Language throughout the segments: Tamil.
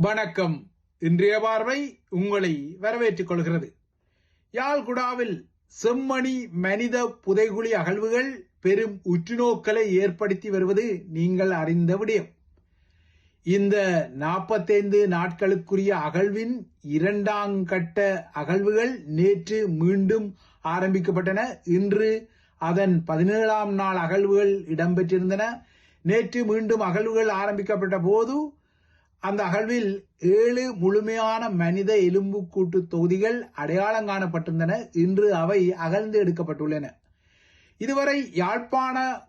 வணக்கம். இன்றைய பார்வை உங்களை வரவேற்றுக் கொள்கிறது. யாழ்குடாவில் செம்மணி மனித புதைகுழி அகழ்வுகள் பெரும் உற்றுநோக்கலை ஏற்படுத்தி வருவது நீங்கள் அறிந்த விடயம். இந்த நாற்பத்தைந்து நாட்களுக்குரிய அகழ்வின் இரண்டாம் கட்ட அகழ்வுகள் நேற்று மீண்டும் ஆரம்பிக்கப்பட்டன. இன்று அதன் பதினேழாம் நாள் அகழ்வுகள் இடம்பெற்றிருந்தன. நேற்று மீண்டும் அகழ்வுகள் ஆரம்பிக்கப்பட்ட போது அந்த அகழ்வில் ஏழு முழுமையான மனித எலும்புக்கூட்டு தொகுதிகள் அடையாளம் காணப்பட்டிருந்தன. இன்று அவை அகழ்ந்து எடுக்கப்பட்டுள்ளன. இதுவரை யாழ்ப்பாண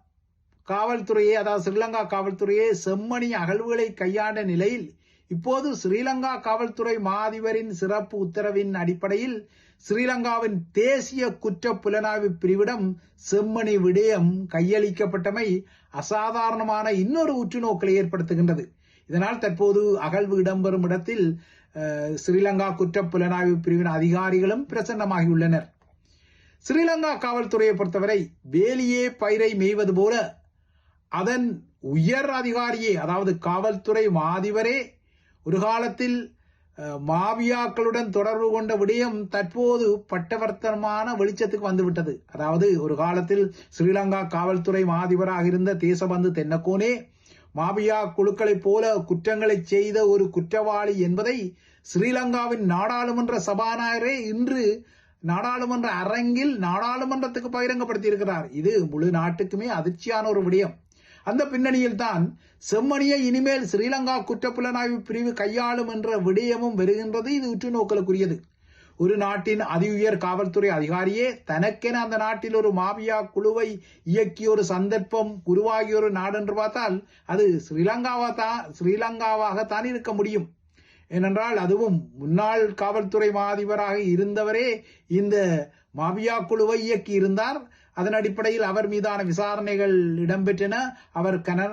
காவல்துறையே அதாவது ஸ்ரீலங்கா காவல்துறையே செம்மணி அகழ்வுகளை கையாண்ட நிலையில் இப்போது ஸ்ரீலங்கா காவல்துறை மாதிபரின் சிறப்பு உத்தரவின் அடிப்படையில் ஸ்ரீலங்காவின் தேசிய குற்ற புலனாய்வு பிரிவிடம் செம்மணி விடயம் கையளிக்கப்பட்டமை அசாதாரணமான இன்னொரு உற்றுநோக்கலை ஏற்படுத்துகின்றது. இதனால் தற்போது அகழ்வு இடம்பெறும் இடத்தில் ஸ்ரீலங்கா குற்ற புலனாய்வு பிரிவின் அதிகாரிகளும் பிரசன்னமாகியுள்ளனர். ஸ்ரீலங்கா காவல்துறையை பொறுத்தவரை வேலியே பயிரை மேய்வது போல அதன் உயர் அதிகாரியே அதாவது காவல்துறை மாதிபரே ஒரு காலத்தில் மாவியாக்களுடன் தொடர்பு கொண்ட விடயம் தற்போது பட்டவர்த்தனமான வெளிச்சத்துக்கு வந்துவிட்டது. அதாவது ஒரு காலத்தில் ஸ்ரீலங்கா காவல்துறை மாதிபராக இருந்த தேசபந்து தென்னக்கோனே மாபியா குழுக்களைப் போல குற்றங்களை செய்த ஒரு குற்றவாளி என்பதை ஸ்ரீலங்காவின் நாடாளுமன்ற சபாநாயகரே இன்று நாடாளுமன்ற அரங்கில் நாடாளுமன்றத்துக்கு பகிரங்கப்படுத்தியிருக்கிறார். இது முழு நாட்டுக்குமே அதிர்ச்சியான ஒரு விடயம். அந்த பின்னணியில் தான் செம்மணியை இனிமேல் ஸ்ரீலங்கா குற்றப்புலனாய்வு பிரிவு கையாளும் என்ற விடயமும் வருகின்றது. இது உற்று நோக்கலுக்குரியது ஒரு நாட்டின் அதி உயர் காவல்துறை அதிகாரியே தனக்கென அந்த நாட்டில் ஒரு மாபியா குழுவை இயக்கிய ஒரு சந்தர்ப்பம் உருவாகிய ஒரு நாடு என்று பார்த்தால் அது ஸ்ரீலங்காவா தான் ஸ்ரீலங்காவாகத்தான் இருக்க முடியும். ஏனென்றால் அதுவும் முன்னாள் காவல்துறை மாதிபராக இருந்தவரே இந்த மாபியா குழுவை இயக்கி இருந்தார் அதன் அடிப்படையில் அவர் மீதான விசாரணைகள் இடம்பெற்றன. அவர் கன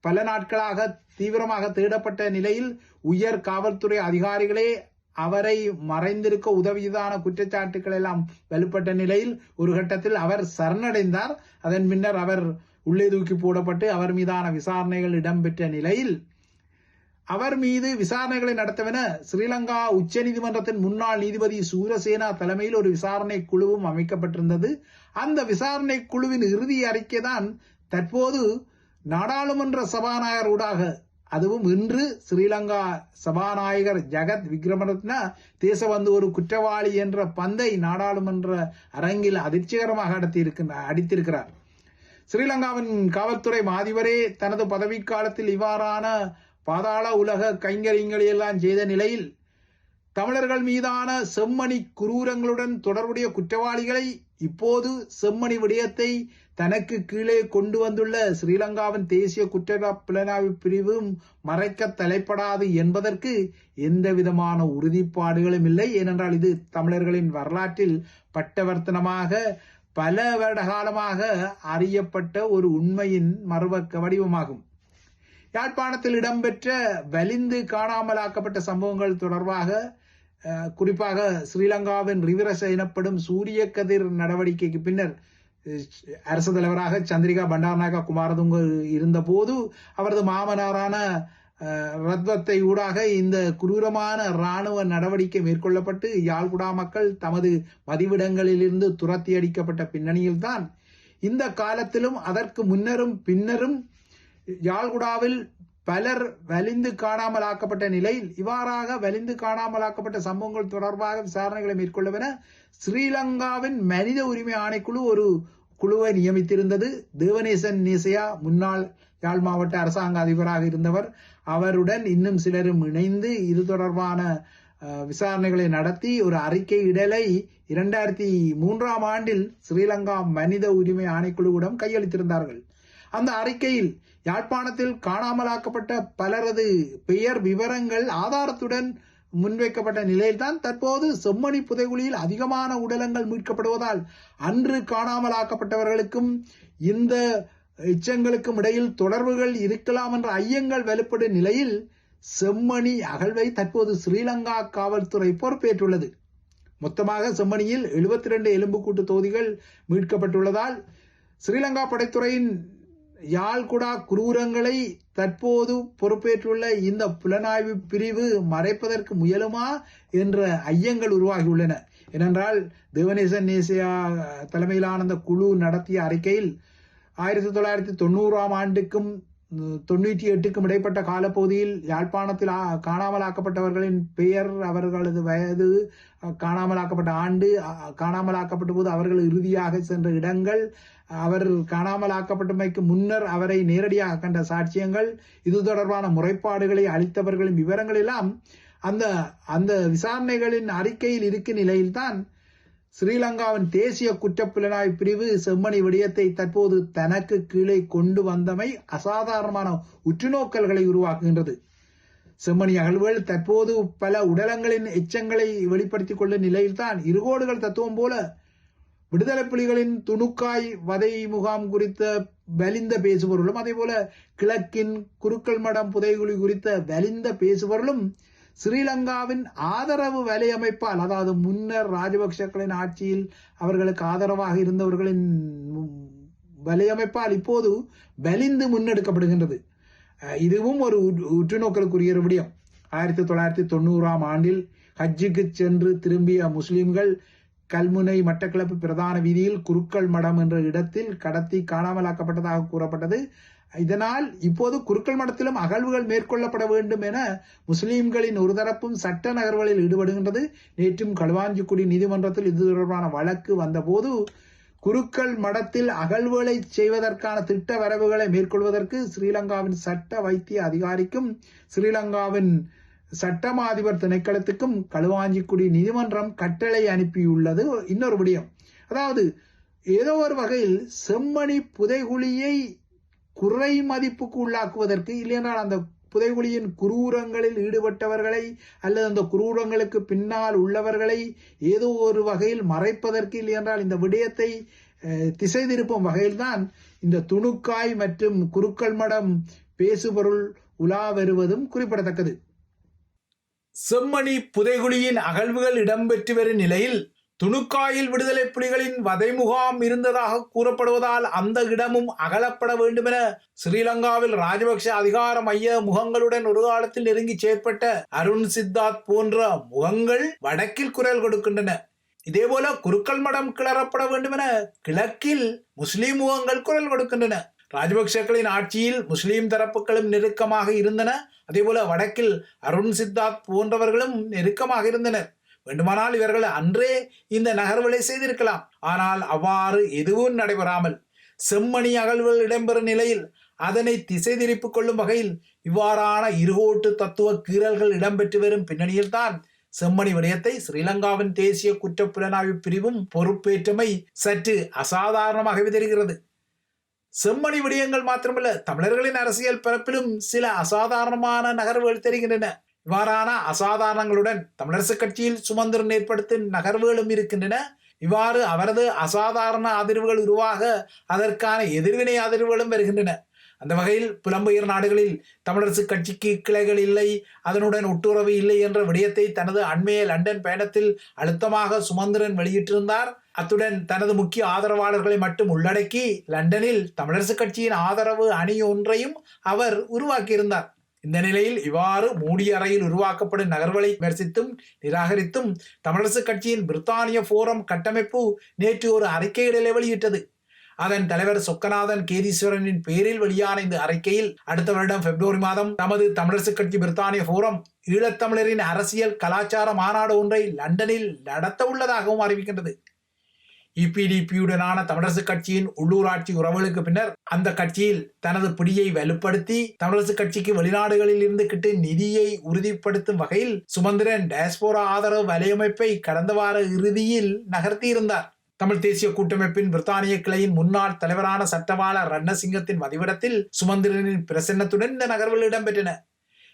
பல நாட்களாக தீவிரமாக தேடப்பட்ட நிலையில் உயர் காவல்துறை அதிகாரிகளே அவரை மறைந்திருக்க உதவியதான குற்றச்சாட்டுகள் எல்லாம் வெளிப்பட்ட நிலையில் ஒரு கட்டத்தில் அவர் சரணடைந்தார். அதன் பின்னர் அவர் உள்ளே தூக்கி போடப்பட்டு அவர் மீதான விசாரணைகள் இடம்பெற்ற நிலையில் அவர் மீது விசாரணைகளை நடத்தவென ஸ்ரீலங்கா உச்ச நீதிமன்றத்தின் முன்னாள் நீதிபதி சூரசேனா தலைமையில் ஒரு விசாரணை குழுவும் அமைக்கப்பட்டிருந்தது. அந்த விசாரணை குழுவின் இறுதி அறிக்கை தான் தற்போது நாடாளுமன்ற சபாநாயகர் ஊடாக அதுவும் இன்று ஸ்ரீலங்கா சபாநாயகர் ஜெகத் விக்ரமரத்ன தேசபந்து ஒரு குற்றவாளி என்ற பந்தை நாடாளுமன்ற அரங்கில் அதிர்ச்சிகரமாக அடத்தியிருக்கின்ற அடித்திருக்கிறார். ஸ்ரீலங்காவின் காவல்துறை மாதிபரே தனது பதவிக்காலத்தில் இவ்வாறான பாதாள உலக கைங்கரியங்களை எல்லாம் செய்த நிலையில் தமிழர்கள் மீதான செம்மணி குரூரங்களுடன் தொடர்புடைய குற்றவாளிகளை இப்போது செம்மணி விடயத்தை தனக்கு கீழே கொண்டு வந்துள்ள ஸ்ரீலங்காவின் தேசிய குற்ற புலனாய்வு பிரிவும் மறைக்க தலைப்படாது என்பதற்கு எந்த விதமான உறுதிப்பாடுகளும் இல்லை. ஏனென்றால் இது தமிழர்களின் வரலாற்றில் பட்டவர்த்தனமாக பல வருட காலமாக அறியப்பட்ட ஒரு உண்மையின் மறுபக்க வடிவமாகும். யாழ்ப்பாணத்தில் இடம்பெற்ற வலிந்து காணாமலாக்கப்பட்ட சம்பவங்கள் தொடர்பாக குறிப்பாக ஸ்ரீலங்காவின் ரிவரஸ் எனப்படும் சூரிய கதிர் நடவடிக்கைக்கு பின்னர் அரசு தலைவராக சந்திரிகா பண்டாரநாயகா குமாரதுங்க இருந்தபோது அவரது மாமனாரான ரத்வத்தை ஊடாக இந்த குரூரமான இராணுவ நடவடிக்கை மேற்கொள்ளப்பட்டு யாழ்குடா மக்கள் தமது மதிவிடங்களிலிருந்து துரத்தி அடிக்கப்பட்ட பின்னணியில்தான் இந்த காலத்திலும் அதற்கு முன்னரும் பின்னரும் யாழ்குடாவில் பலர் வலிந்து காணாமலாக்கப்பட்ட நிலையில் இவ்வாறாக வலிந்து காணாமலாக்கப்பட்ட சம்பவங்கள் தொடர்பாக விசாரணைகளை மேற்கொள்ளவென ஸ்ரீலங்காவின் மனித உரிமை ஆணைக்குழு ஒரு குழுவை நியமித்திருந்தது. தேவநேசன் நேசையா முன்னாள் யாழ் மாவட்ட அரசாங்க அதிபராக இருந்தவர். அவருடன் இன்னும் சிலரும் இணைந்து இது தொடர்பான விசாரணைகளை நடத்தி ஒரு அறிக்கை இடலை இரண்டாயிரத்தி மூன்றாம் ஆண்டில் ஸ்ரீலங்கா மனித உரிமை ஆணைக்குழுவிடம் கையளித்திருந்தார்கள். அந்த அறிக்கையில் யாழ்ப்பாணத்தில் காணாமலாக்கப்பட்ட பலரது பெயர் விவரங்கள் ஆதாரத்துடன் முன்வைக்கப்பட்ட நிலையில்தான் தற்போது செம்மணி புதைகுழியில் அதிகமான உடலங்கள் மீட்கப்படுவதால் அன்று காணாமலாக்கப்பட்டவர்களுக்கும் இந்த எச்சங்களுக்கும் இடையில் தொடர்புகள் இருக்கலாம் என்ற ஐயங்கள் வெளிப்படும் நிலையில் செம்மணி அகழ்வை தற்போது ஸ்ரீலங்கா காவல்துறை பொறுப்பேற்றுள்ளது. மொத்தமாக செம்மணியில் 72 ரெண்டு எலும்புக்கூட்டு தொகுதிகள் மீட்கப்பட்டுள்ளதால் ஸ்ரீலங்கா படைத்துறையின் யாழ்குடா குரூரங்களை தற்போது பொறுப்பேற்றுள்ள இந்த புலனாய்வு பிரிவு மறைப்பதற்கு முயலுமா என்ற ஐயங்கள் உருவாகியுள்ளன. ஏனென்றால் தேவநேசன் நேசியா தலைமையிலான அந்த குழு நடத்திய அறிக்கையில் ஆயிரத்தி தொள்ளாயிரத்தி தொண்ணூறாம் ஆண்டுக்கும் தொண்ணூற்றி எட்டுக்கும் இடைப்பட்ட காலப்பகுதியில் யாழ்ப்பாணத்தில் காணாமலாக்கப்பட்டவர்களின் பெயர் அவர்களது வயது காணாமலாக்கப்பட்ட ஆண்டு காணாமலாக்கப்பட்ட போது அவர்கள் இறுதியாக சென்ற இடங்கள் அவர் காணாமலாக்கப்பட்டமைக்கு முன்னர் அவரை நேரடியாக கண்ட சாட்சியங்கள் இது தொடர்பான முறைப்பாடுகளை அளித்தவர்களின் விவரங்கள் எல்லாம் அந்த அந்த விசாரணைகளின் அறிக்கையில் இருக்கும் நிலையில்தான் ஸ்ரீலங்காவின் தேசிய குற்றப்புலனாய் பிரிவு செம்மணி விடயத்தை தற்போது தனக்கு கீழே கொண்டு வந்தமை அசாதாரணமான உற்றுநோக்கல்களை உருவாக்குகின்றது. செம்மணி அகழ்வுகள் தற்போது பல உடலங்களின் எச்சங்களை வெளிப்படுத்திக் கொள்ளும் நிலையில்தான் இருகோடுகள் தத்துவம் போல விடுதலை புலிகளின் துணுக்காய் வதை முகாம் குறித்த வலிந்த பேசுபவர்களும் அதே போல கிழக்கின் குருக்கள் மடம் புதைகுழி குறித்த வலிந்த பேசுபவர்களும் ஸ்ரீலங்காவின் ஆதரவு வலையமைப்பால் அதாவது முன்னர் ராஜபக்சக்களின் ஆட்சியில் அவர்களுக்கு ஆதரவாக இருந்தவர்களின் வலையமைப்பால் இப்போது வலிந்து முன்னெடுக்கப்படுகின்றது. இதுவும் ஒரு உற்று- உற்றுநோக்கலுக்குரிய ஒரு விடயம். ஆயிரத்தி தொள்ளாயிரத்தி தொண்ணூறாம் ஆண்டில் ஹஜ்ஜுக்கு சென்று திரும்பிய முஸ்லிம்கள் கல்முனை மட்டக்களப்பு பிரதான வீதியில் குருக்கள் மடம் என்ற இடத்தில் கடத்தி காணாமலாக்கப்பட்டதாக கூறப்பட்டது. இதனால் இப்போது குருக்கள் மடத்திலும் அகழ்வுகள் மேற்கொள்ளப்பட வேண்டும் என முஸ்லீம்களின் ஒரு தரப்பும் சட்ட நகர்வுகளில் ஈடுபடுகின்றது. நேற்றும் களுவாஞ்சிக்குடி நீதிமன்றத்தில் இது தொடர்பான வழக்கு வந்தபோது குருக்கள் மடத்தில் அகழ்வுகளை செய்வதற்கான திட்ட வரவுகளை மேற்கொள்வதற்கு ஸ்ரீலங்காவின் சட்ட வைத்திய அதிகாரிக்கும் ஸ்ரீலங்காவின் சட்டமா அதிபர் திணைக்களத்துக்கும் களுவாஞ்சிக்குடி நீதிமன்றம் கட்டளை அனுப்பியுள்ளது இன்னொரு விடயம். அதாவது ஏதோ ஒரு வகையில் செம்மணி புதைகுழியை குறை மதிப்புக்கு உள்ளாக்குவதற்கு இல்லையென்றால் அந்த புதைகுழியின் குரூரங்களில் ஈடுபட்டவர்களை அல்லது அந்த குரூரங்களுக்கு பின்னால் உள்ளவர்களை ஏதோ ஒரு வகையில் மறைப்பதற்கு இல்லையென்றால் இந்த விடயத்தை திசை திருப்பும் வகையில்தான் இந்த துணுக்காய் மற்றும் குருக்கள் மடம் பேசுபொருள் உலா வருவதும் குறிப்பிடத்தக்கது. செம்மணி புதைகுழியின் அகழ்வுகள் இடம்பெற்று வரும் நிலையில் துணுக்காயில் விடுதலை புலிகளின் வதை முகாம் இருந்ததாக கூறப்படுவதால் அந்த இடமும் அகலப்பட வேண்டும் என ஸ்ரீலங்காவில் ராஜபக்ஷ அதிகார மைய முகங்களுடன் ஒரு காலத்தில் நெருங்கி செயற்பட்ட அருண் சித்தார்த் போன்ற முகங்கள் வடக்கில் குரல் கொடுக்கின்றன. இதேபோல குருக்கள் மடம் கிளறப்பட வேண்டும் என கிழக்கில் முஸ்லிம் முகங்கள் குரல் கொடுக்கின்றன. ராஜபக்சேக்களின் ஆட்சியில் முஸ்லீம் தரப்புகளும் நெருக்கமாக இருந்தன. அதேபோல வடக்கில் அருண் சித்தார்த் போன்றவர்களும் நெருக்கமாக இருந்தனர். வேண்டுமானால் இவர்கள் அன்றே இந்த நகர்வுகளை செய்திருக்கலாம். ஆனால் அவ்வாறு எதுவும் நடைபெறாமல் செம்மணி அகழ்வுகள் இடம்பெறும் நிலையில் அதனை திசை திருப்பிக் கொள்ளும் வகையில் இவ்வாறான இருகோட்டு தத்துவ கீறல்கள் இடம்பெற்று வரும் பின்னணியில்தான் செம்மணி விடயத்தை ஸ்ரீலங்காவின் தேசிய குற்றப்புலனாய்வு பிரிவும் பொறுப்பேற்றமை சற்று அசாதாரணமாகவே தெரிகிறது. செம்மணி விடயங்கள் மாத்திரமல்ல தமிழர்களின் அரசியல் பரப்பிலும் சில அசாதாரணமான நகர்வுகள் தெரிகின்றன. இவ்வாறான அசாதாரணங்களுடன் தமிழரசுக் கட்சியில் சுமந்திரன் ஏற்படுத்தும் நகர்வுகளும் இருக்கின்றன. இவ்வாறு அவரது அசாதாரண அதிர்வுகள் உருவாக அதற்கான எதிர்வினை அதிர்வுகளும் வருகின்றன. அந்த வகையில் புலம்பெயர் நாடுகளில் தமிழரசுக் கட்சிக்கு கிளைகள் இல்லை அதனுடன் ஒட்டுறவு இல்லை என்ற விடயத்தை தனது அண்மைய லண்டன் பயணத்தில் அழுத்தமாக சுமந்திரன் வெளியிட்டிருந்தார். அத்துடன் தனது முக்கிய ஆதரவாளர்களை மட்டும் உள்ளடக்கி லண்டனில் தமிழரசுக் கட்சியின் ஆதரவு அணி ஒன்றையும் அவர் உருவாக்கியிருந்தார். இந்த நிலையில் இவ்வாறு மூடிய அறையில் உருவாக்கப்படும் நகர்வுகளை விமர்சித்தும் நிராகரித்தும் தமிழரசுக் கட்சியின் பிரித்தானிய போரம் கட்டமைப்பு நேற்று ஒரு அறிக்கையிடலை வெளியிட்டது. அதன் தலைவர் சொக்கநாதன் கேதீஸ்வரனின் பேரில் வெளியான இந்த அறிக்கையில் அடுத்த வருடம் பிப்ரவரி மாதம் தமது தமிழரசுக் கட்சி பிரித்தானிய போரம் ஈழத்தமிழரின் அரசியல் கலாச்சார மாநாடு ஒன்றை லண்டனில் நடத்த உள்ளதாகவும் அறிவிக்கின்றது. இபிடிபியுடனான தமிழரசுக் கட்சியின் உள்ளூராட்சி உறவுகளுக்கு பின்னர் அந்த கட்சியில் தனது பிடியை வலுப்படுத்தி தமிழரசு கட்சிக்கு வெளிநாடுகளில் இருந்து கிட்டு நிதியை உறுதிப்படுத்தும் வகையில் சுமந்திரன் டயஸ்போரா ஆதரவு வலையமைப்பை கடந்த வார இறுதியில் நகர்த்தியிருந்தார். தமிழ் தேசிய கூட்டமைப்பின் பிரித்தானிய கிளையின் முன்னாள் தலைவரான சட்டவாளர் ரன்னசிங்கத்தின் மதிவிடத்தில் சுமந்திரனின் பிரசன்னத்துடன் இந்த நகர்வுகள் இடம்பெற்றன.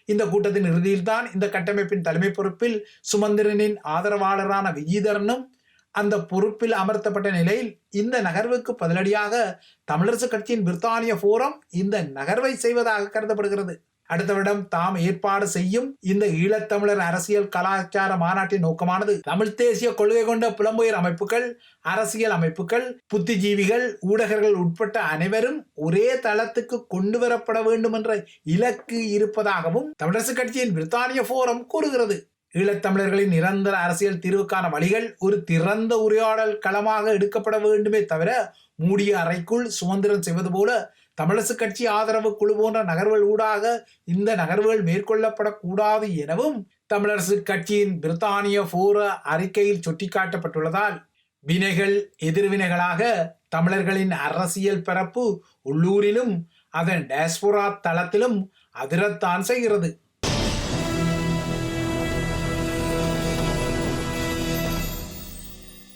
இந்த கூட்டத்தின் இறுதியில்தான் இந்த கட்டமைப்பின் தலைமை பொறுப்பில் சுமந்திரனின் ஆதரவாளரான விஜயதரனும் அந்த பொறுப்பில் அமர்த்தப்பட்ட நிலையில் இந்த நகர்வுக்கு பதிலடியாக தமிழரசு கட்சியின் பிரித்தானிய போரம் இந்த நகர்வை செய்வதாக கருதப்படுகிறது. அடுத்த வருடம் தாம் ஏற்பாடு செய்யும் இந்த ஈழத்தமிழர் அரசியல் கலாச்சார மாநாட்டின் நோக்கமானது தமிழ் தேசிய கொள்கை கொண்ட புலம்பெயர் அமைப்புகள் அரசியல் அமைப்புகள் புத்திஜீவிகள் ஊடகர்கள் உட்பட்ட அனைவரும் ஒரே தளத்துக்கு கொண்டு வரப்பட வேண்டும் என்ற இலக்கு இருப்பதாகவும் தமிழரசு கட்சியின் பிரித்தானிய போரம் கூறுகிறது. ஈழத்தமிழர்களின் நிரந்தர அரசியல் தீர்வுக்கான வழிகள் ஒரு திறந்த உரையாடல் களமாக எடுக்கப்பட வேண்டுமே தவிர மூடிய அறைக்குள் சுதந்திரம் செய்வது போல தமிழரசு கட்சி ஆதரவு குழு போன்ற நகர்வுகள் ஊடாக இந்த நகர்வுகள் மேற்கொள்ளப்படக்கூடாது எனவும் தமிழரசு கட்சியின் பிரித்தானிய போர அறிக்கையில் சுட்டிக்காட்டப்பட்டுள்ளதால் வினைகள் எதிர்வினைகளாக தமிழர்களின் அரசியல் பரப்பு உள்ளூரிலும் அதன் டேஸ்போரா தளத்திலும் அதிரத்தான் செய்கிறது.